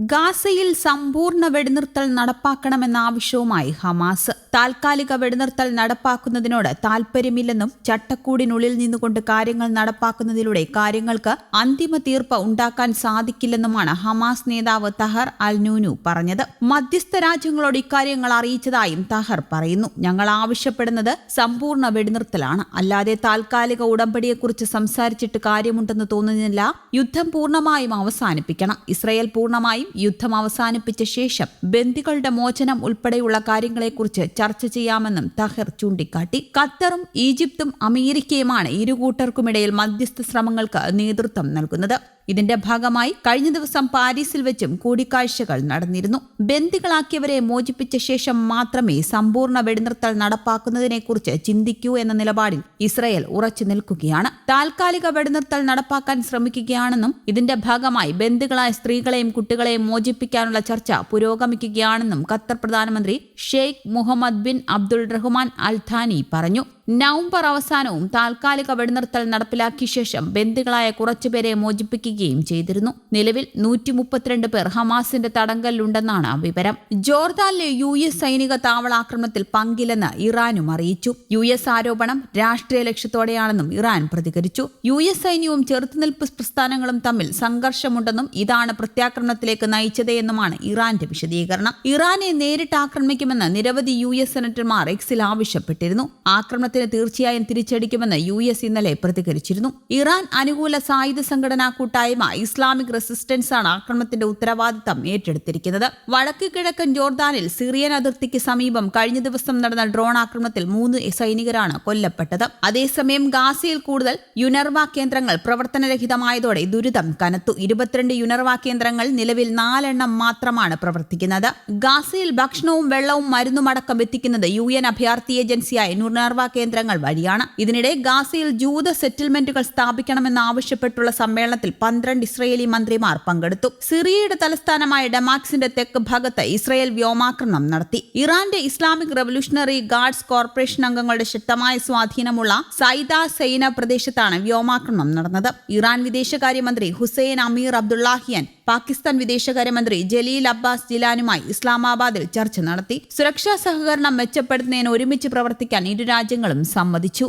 ഗാസയിൽ സമ്പൂർണ വെടിനിർത്തൽ നടപ്പാക്കണമെന്ന ആവശ്യവുമായി ഹമാസ്. താൽക്കാലിക വെടിനിർത്തൽ നടപ്പാക്കുന്നതിനോട് താൽപ്പര്യമില്ലെന്നും ചട്ടക്കൂടിനുള്ളിൽ നിന്നുകൊണ്ട് കാര്യങ്ങൾ നടപ്പാക്കുന്നതിലൂടെ കാര്യങ്ങൾക്ക് അന്തിമ തീർപ്പ് ഉണ്ടാക്കാൻ സാധിക്കില്ലെന്നുമാണ് ഹമാസ് നേതാവ് തഹർ അൽ നൂനു പറഞ്ഞത്. മധ്യസ്ഥ രാജ്യങ്ങളോട് ഇക്കാര്യങ്ങൾ അറിയിച്ചതായും തഹർ പറയുന്നു. ഞങ്ങൾ ആവശ്യപ്പെടുന്നത് സമ്പൂർണ വെടിനിർത്തലാണ്. അല്ലാതെ താൽക്കാലിക ഉടമ്പടിയെക്കുറിച്ച് സംസാരിച്ചിട്ട് കാര്യമുണ്ടെന്ന് തോന്നുന്നില്ല. യുദ്ധം പൂർണമായും അവസാനിപ്പിക്കണം. ഇസ്രയേൽ പൂർണമായും യുദ്ധം അവസാനിപ്പിച്ച ശേഷം ബന്ദികളുടെ മോചനം ഉൾപ്പെടെയുള്ള കാര്യങ്ങളെക്കുറിച്ച് ചർച്ച ചെയ്യാമെന്നും തഹർ ചൂണ്ടിക്കാട്ടി. ഖത്തറും ഈജിപ്തും അമേരിക്കയുമാണ് ഇരുകൂട്ടർക്കുമിടയിൽ മധ്യസ്ഥ ശ്രമങ്ങൾക്ക് നേതൃത്വം നൽകുന്നത്. ഇതിന്റെ ഭാഗമായി കഴിഞ്ഞ ദിവസം പാരീസിൽ വെച്ചും കൂടിക്കാഴ്ചകൾ നടന്നിരുന്നു. ബന്ദികളാക്കിയവരെ മോചിപ്പിച്ച ശേഷം മാത്രമേ സമ്പൂർണ വെടിനിർത്തൽ നടപ്പാക്കുന്നതിനെക്കുറിച്ച് ചിന്തിക്കൂ എന്ന നിലപാടിൽ ഇസ്രയേൽ ഉറച്ചു നിൽക്കുകയാണ്. താൽക്കാലിക വെടിനിർത്തൽ നടപ്പാക്കാൻ ശ്രമിക്കുകയാണെന്നും ഇതിന്റെ ഭാഗമായി ബന്ദികളായ സ്ത്രീകളെയും കുട്ടികളെയും മോചിപ്പിക്കാനുള്ള ചർച്ച പുരോഗമിക്കുകയാണെന്നും ഖത്തർ പ്രധാനമന്ത്രി Sheikh Muhammad bin Abdul Rahman Al Thani പറഞ്ഞു. നവംബർ അവസാനവും താൽക്കാലിക വെടിനിർത്തൽ നടപ്പിലാക്കിയ ശേഷം ബന്ദികളായ കുറച്ചുപേരെ മോചിപ്പിക്കുകയും ചെയ്തിരുന്നു. നിലവിൽ നൂറ്റി മുപ്പത്തിരണ്ട് പേർ ഹമാസിന്റെ തടങ്കലിലുണ്ടെന്നാണ് വിവരം. ജോർദാനിലെ യു എസ് സൈനിക താവളാക്രമണത്തിൽ പങ്കില്ലെന്ന് ഇറാനും അറിയിച്ചു. യു എസ് ആരോപണം രാഷ്ട്രീയ ലക്ഷ്യത്തോടെയാണെന്നും ഇറാൻ പ്രതികരിച്ചു. യു എസ് സൈന്യവും ചെറുത്തുനിൽപ്പ് പ്രസ്ഥാനങ്ങളും തമ്മിൽ സംഘർഷമുണ്ടെന്നും ഇതാണ് പ്രത്യാക്രമണത്തിലേക്ക് നയിച്ചതെന്നുമാണ് ഇറാന്റെ വിശദീകരണം. ഇറാനെ നേരിട്ട് ആക്രമിക്കുമെന്ന് നിരവധി യു എസ് സെനറ്റർമാർ എക്സിൽ ആവശ്യപ്പെട്ടിരുന്നു. ആക്രമണത്തിന് തീർച്ചയായും തിരിച്ചടിക്കുമെന്ന് യു എസ് ഇന്നലെ പ്രതികരിച്ചിരുന്നു. ഇറാൻ അനുകൂല സായുധ സംഘടനാ കൂട്ടായ്മ ഇസ്ലാമിക് റെസിസ്റ്റൻസ് ആണ് ആക്രമണത്തിന്റെ ഉത്തരവാദിത്തം ഏറ്റെടുത്തിരിക്കുന്നത്. വടക്ക് കിഴക്കൻ ജോർദാനിൽ സിറിയൻ അതിർത്തിക്ക് സമീപം കഴിഞ്ഞ ദിവസം നടന്ന ഡ്രോൺ ആക്രമണത്തിൽ മൂന്ന് സൈനികരാണ് കൊല്ലപ്പെട്ടത്. അതേസമയം ഗാസയിൽ കൂടുതൽ യുനർവ കേന്ദ്രങ്ങൾ പ്രവർത്തനരഹിതമായതോടെ ദുരിതം കനത്തു. ഇരുപത്തിരണ്ട് യുനർവ കേന്ദ്രങ്ങൾ നിലവിൽ നാലെണ്ണം മാത്രമാണ് പ്രവർത്തിക്കുന്നത്. ഗാസയിൽ ഭക്ഷണവും വെള്ളവും മരുന്നുമടക്കം എത്തിക്കുന്നത് യു എൻ അഭയാർത്ഥി ഏജൻസിയായ യുനർവ കേന്ദ്രങ്ങൾ വഴിയാണ്. ഇതിനിടെ ഗാസയിൽ ജൂത സെറ്റിൽമെന്റുകൾ സ്ഥാപിക്കണമെന്നാവശ്യപ്പെട്ടുള്ള സമ്മേളനത്തിൽ പന്ത്രണ്ട് ഇസ്രയേലി മന്ത്രിമാർ പങ്കെടുത്തു. സിറിയയുടെ തലസ്ഥാനമായ ഡമാക്സിന്റെ തെക്ക് ഭാഗത്ത് ഇസ്രയേൽ വ്യോമാക്രമണം നടത്തി. ഇറാന്റെ ഇസ്ലാമിക് റവല്യൂഷണറി ഗാർഡ്സ് കോർപ്പറേഷൻ അംഗങ്ങളുടെ ശക്തമായ സ്വാധീനമുള്ള സൈദ സൈന പ്രദേശത്താണ് വ്യോമാക്രമണം നടന്നത്. ഇറാൻ വിദേശകാര്യമന്ത്രി ഹുസൈൻ അമീർ അബ്ദുള്ളാഹിയൻ പാകിസ്ഥാൻ വിദേശകാര്യമന്ത്രി ജലീൽ അബ്ബാസ് ജിലാനുമായി ഇസ്ലാമാബാദിൽ ചർച്ച നടത്തി. സുരക്ഷാ സഹകരണം മെച്ചപ്പെടുത്തുന്നതിന് ഒരുമിച്ച് പ്രവർത്തിക്കാൻ ഇരു രാജ്യങ്ങളും സമ്മതിച്ചു.